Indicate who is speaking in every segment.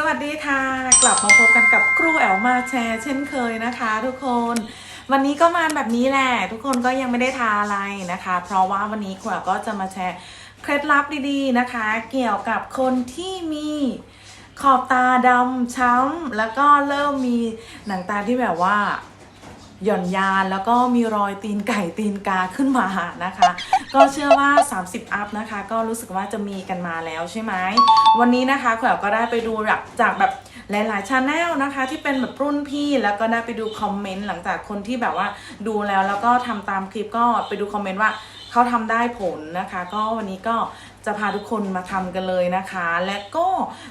Speaker 1: สวัสดีค่ะ กลับมาพบกันกับครูแอลมาแชร์ เช่นเคยนะคะ ทุกคน วันนี้ก็มาแบบนี้แหละ ทุกคนก็ยังไม่ได้ทาอะไรนะคะ เพราะว่าวันนี้ครูแอลก็จะมาแชร์เคล็ดลับดีๆนะคะ เกี่ยวกับคนที่มีขอบตาดำช้ำแล้วก็เริ่มมีหนังตาที่แบบว่า หย่อนยานแล้วก็มีรอยตีนไก่ตีนกาขึ้นมานะคะ ก็เชื่อว่า 30 อัพนะคะ ก็รู้สึกว่าจะมีกันมาแล้วใช่ไหมวันนี้นะคะแขวก็ได้ไปดูแบบจากแบบหลายๆชาแนลนะคะ ที่เป็นแบบรุ่นพี่แล้วก็ได้ไปดูคอมเมนต์หลังจากคนที่แบบว่าดูแล้วแล้วก็ทำตามคลิปก็ไปดูคอมเมนต์ว่า เขาทำได้ผลนะคะ ก็วันนี้ก็จะพาทุกคนมาทำกันเลยนะคะ และก็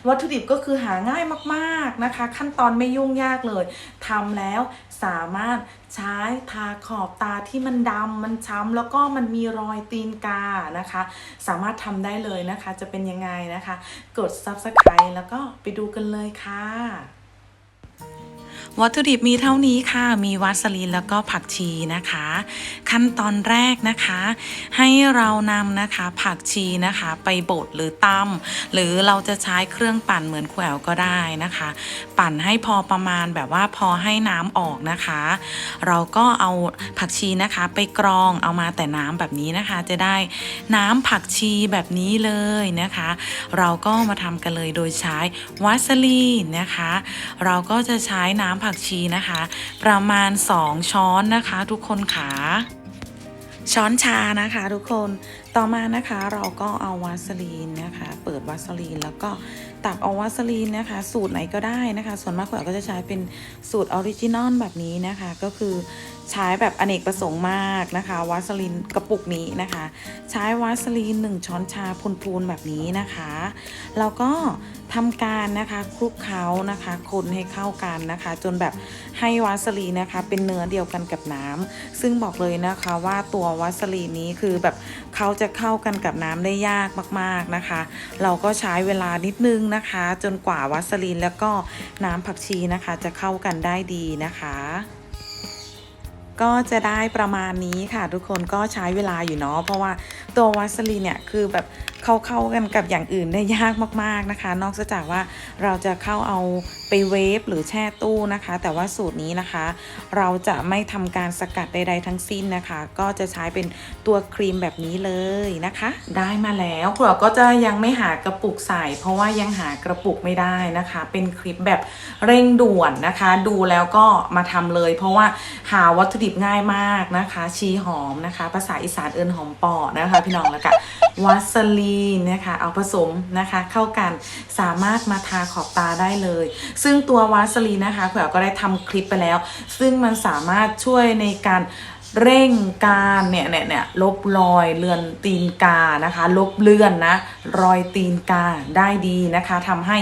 Speaker 1: วัตถุดิบก็คือหาง่ายมากๆนะคะ ขั้นตอนไม่ยุ่งยากเลยทำแล้วสามารถใช้ทาขอบตาที่มันดำมันช้ำแล้วก็มันมีรอยตีนกานะคะ สามารถทำได้เลยนะคะ จะเป็นยังไงนะคะ กด subscribe แล้วก็ไปดูกันเลยค่ะ วัตถุดิบมีเท่านี้ค่ะ มีวัสลีนแล้วก็ผักชีนะคะ ขั้นตอนแรกนะคะ ให้เรานำนะคะผักชีนะคะไปบดหรือตำหรือเราจะใช้เครื่องปั่นเหมือนแขววก็ได้นะคะ ปั่นให้พอประมาณแบบว่าพอให้น้ำออกนะคะ เราก็เอาผักชีนะคะ ไปกรองเอามาแต่น้ำแบบนี้นะคะ จะได้น้ำผักชีแบบนี้เลยนะคะ เราก็มาทำกันเลยโดยใช้วัสลีนนะคะ เราก็จะใช้น้ำผักชีนะคะ ประมาณ 2 ช้อนนะคะ ทุกคนขาช้อนชานะคะ ทุกคน ต่อมานะคะเราก็เอาวาสลีนนะคะ เปิดวาสลีนแล้วก็ตักเอาวาสลีนนะคะ สูตรไหนก็ได้นะคะ ส่วนมากขวก็จะใช้เป็นสูตรออริจินอลแบบนี้นะคะ ก็คือใช้แบบอเนกประสงค์มากนะคะ วาสลีนกระปุกนี้นะคะ ใช้วาสลีน 1 ช้อนชาพูนๆแบบนี้นะคะแล้วก็ทำการนะคะคลุกเคล้านะคะ คนให้เข้ากันนะคะ จนแบบให้วาสลีนนะคะ เป็นเนื้อเดียวกันกับน้ำซึ่งบอกเลยนะคะว่าตัววาสลีนนี้คือแบบเขาจะเข้ากันกับน้ำได้ยากมากๆนะคะ เราก็ใช้เวลานิดนึงนะคะ จนกว่าวัสลีนแล้วก็น้ำผักชีนะคะ จะเข้ากันได้ดีนะคะก็จะได้ประมาณนี้ค่ะทุกคนก็ใช้เวลาอยู่เนาะเพราะว่าตัววัสลีนเนี่ยคือแบบ เข้าเข้ากันกับอย่างอื่นได้ยากมาก ๆนะคะ นอกจากว่าเราจะเข้าเอาไปเวฟหรือแช่ตู้นะคะ แต่ว่าสูตรนี้นะคะ เราจะไม่ทำการสกัดใด ๆ ทั้งสิ้นนะคะ ก็จะใช้เป็นตัวครีมแบบนี้เลยนะคะ ได้มาแล้วเราก็จะยังไม่หากระปุกใส่ เพราะว่ายังหากระปุกไม่ได้นะคะ เป็นคลิปแบบเร่งด่วนนะคะ ดูแล้วก็มาทำเลย เพราะว่าหาวัตถุดิบง่ายมากนะคะ ชีหอมนะคะ ภาษาอีสานเอิญหอมปอนะคะ พี่น้องแล้วก็วาสลีนนะคะเอาผสมนะคะเข้ากันสามารถมาทาขอบตาได้เลย ซึ่งตัววาสลีนนะคะเผื่อก็ได้ทำคลิปไปแล้ว ซึ่งมันสามารถช่วยในการเร่งการเนี่ยเนี่ยเนี่ยลบรอยเลือนตีนกานะคะ ลบเลือนนะรอยตีนกาได้ดีนะคะทำให้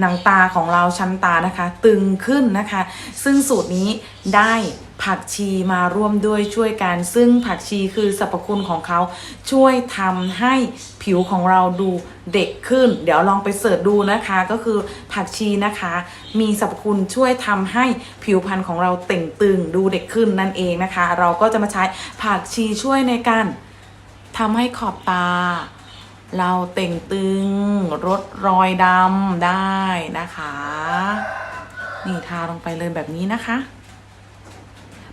Speaker 1: หนังตาของเราชั้นตานะคะ ตึงขึ้นนะคะ ซึ่งสูตรนี้ได้ ผักชีมาร่วมด้วยช่วยกัน ซึ่งผักชีคือสรรพคุณของเขาช่วยทำให้ผิวของเราดูเด็กขึ้น เดี๋ยวลองไปเสิร์ชดูนะคะ ก็คือผักชีนะคะ มีสรรพคุณช่วยทำให้ผิวพรรณของเราเต่งตึงดูเด็กขึ้นนั่นเองนะคะ เราก็จะมาใช้ผักชีช่วยในการทำให้ขอบตา เราเต่งตึงลดรอยดำได้นะคะ นี่ทาลงไปเลยแบบนี้นะคะ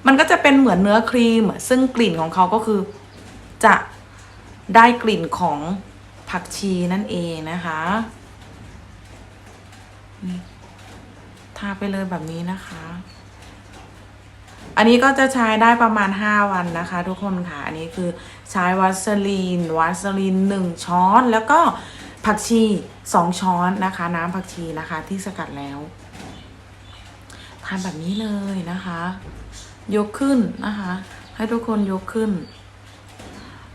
Speaker 1: มันก็จะเป็นเหมือนเนื้อครีม ซึ่งกลิ่นของเขาก็คือจะได้กลิ่นของผักชีนั่นเองนะคะทาไปเลยแบบนี้นะคะ อันนี้ก็จะใช้ได้ประมาณ 5 วันนะคะ ทุกคนค่ะ อันนี้คือใช้วัสลีน วัสลีน 1 ช้อน แล้วก็ผักชี 2 ช้อนนะคะ น้ำผักชีนะคะที่สกัดแล้วทานแบบนี้เลยนะคะ ยกขึ้นนะคะ ให้ทุกคนยกขึ้น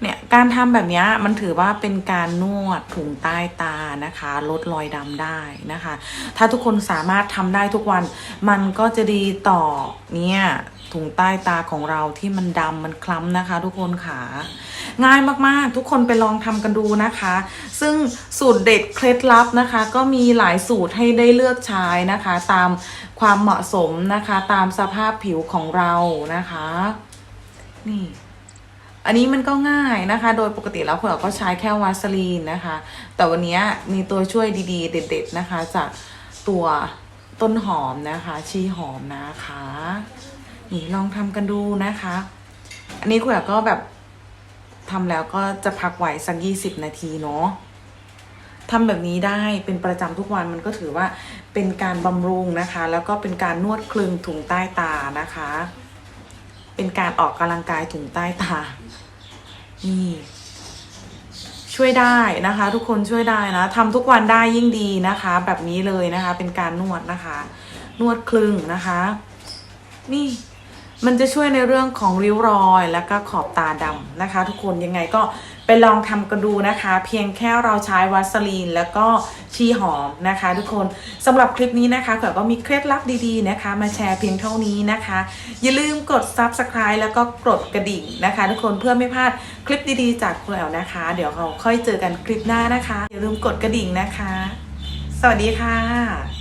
Speaker 1: เนี่ยการทำแบบนี้มันถือว่าเป็นการนวดถุงใต้ตานะคะ ลดรอยดำได้นะคะ ถ้าทุกคนสามารถทำได้ทุกวัน มันก็จะดีต่อเนี่ยถุงใต้ตาของเราที่มันดำมันคล้ำนะคะ ทุกคนค่ะง่ายมากๆ ทุกคนไปลองทำกันดูนะคะ ซึ่งสูตรเด็ดเคล็ดลับนะคะ ก็มีหลายสูตรให้ได้เลือกใช้นะคะ ตามความเหมาะสมนะคะ ตามสภาพผิวของเรานะคะ นี่ อันนี้มันก็ง่ายนะคะ โดยปกติแล้วเราก็ใช้แค่วาสลีนนะคะ แต่วันนี้มีตัวช่วยดีๆ เด็ด ๆนะคะ จากตัวต้นหอมนะคะ ชีหอมนะคะ นี่ลองทำกันดูนะคะ อันนี้คุณอ๋ก็แบบทำแล้วก็จะพักไว้สักยี่สิบนาทีเนาะทำแบบนี้ได้เป็นประจำทุกวันมันก็ถือว่าเป็นการบำรุงนะคะ แล้วก็เป็นการนวดคลึงถุงใต้ตานะคะ เป็นการออกกำลังกายถุงใต้ตา นี่ช่วยได้นะคะ ทุกคนช่วยได้นะทำทุกวันได้ยิ่งดีนะคะ แบบนี้เลยนะคะ เป็นการนวดนะคะ นวดคลึงนะคะ นี่มันจะช่วยในเรื่องของริ้วรอย แล้วก็ขอบตาดำนะคะ ทุกคนยังไงก็ ไปลองทำกันดูนะคะ เพียงแค่เราใช้วัสลีนแล้วก็ชีหอมนะคะ ทุกคนสำหรับคลิปนี้นะคะเผื่อก็มีเคล็ดลับดีๆนะคะ มาแชร์เพียงเท่านี้นะคะ อย่าลืมกด subscribe แล้วก็กดกระดิ่งนะคะ ทุกคนเพื่อไม่พลาดคลิปดีๆ จากคุณแอลนะคะ เดี๋ยวเราค่อยเจอกันคลิปหน้านะคะ อย่าลืมกดกระดิ่งนะคะ สวัสดีค่ะ